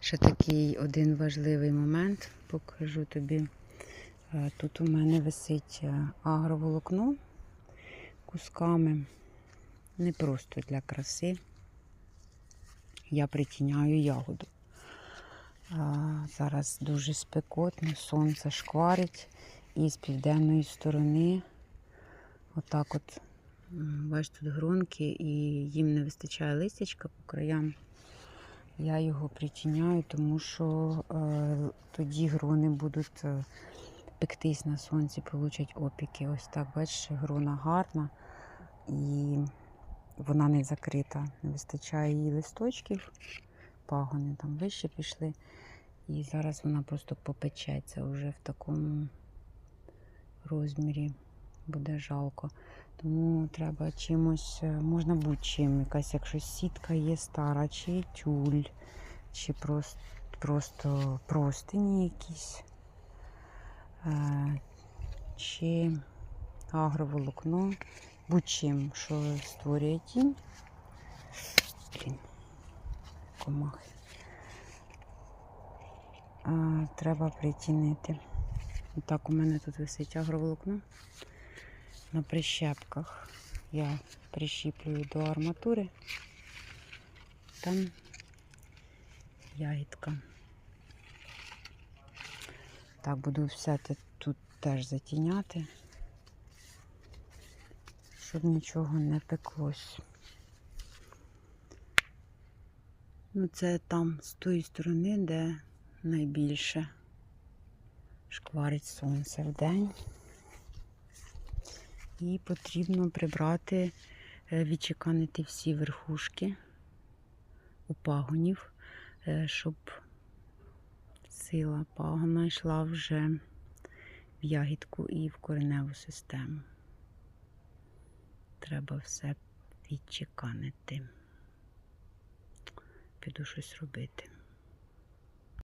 Ще такий один важливий момент покажу тобі. Е, Тут у мене висить е, агроволокно кусками. Не просто для краси. Я притіняю ягоду. Зараз дуже спекотно, сонце шкварить. І з південної сторони, отак от, бачите, тут гронки, і їм не вистачає листячка по краям. Я його притіняю, тому що е, тоді грони будуть е, пектись на сонці, получать опіки. Ось так, бачиш, грона гарна і вона не закрита. Не вистачає її листочків, пагони там вище пішли. І зараз вона просто попечеться вже в такому розмірі. Буде жалко. Тому треба чимось, е, можна будь-чим, якась, якщо сітка є стара, чи тюль, чи просто, просто простині якісь, е, чи агроволокно, будь-чим, що створює тінь. Комахи. Треба притінити. Так, у мене тут висить агроволокно на прищепках. Я прищіплюю до арматури. Там ягідка. Так, буду все те- тут теж затіняти, щоб нічого не пеклось. Ну, це там з тої сторони, де найбільше шкварить сонце в день. І потрібно прибрати, е, відчеканити всі верхушки у пагонів, е, щоб сила пагона йшла вже в ягідку і в кореневу систему. Треба все відчеканити. Піду щось робити.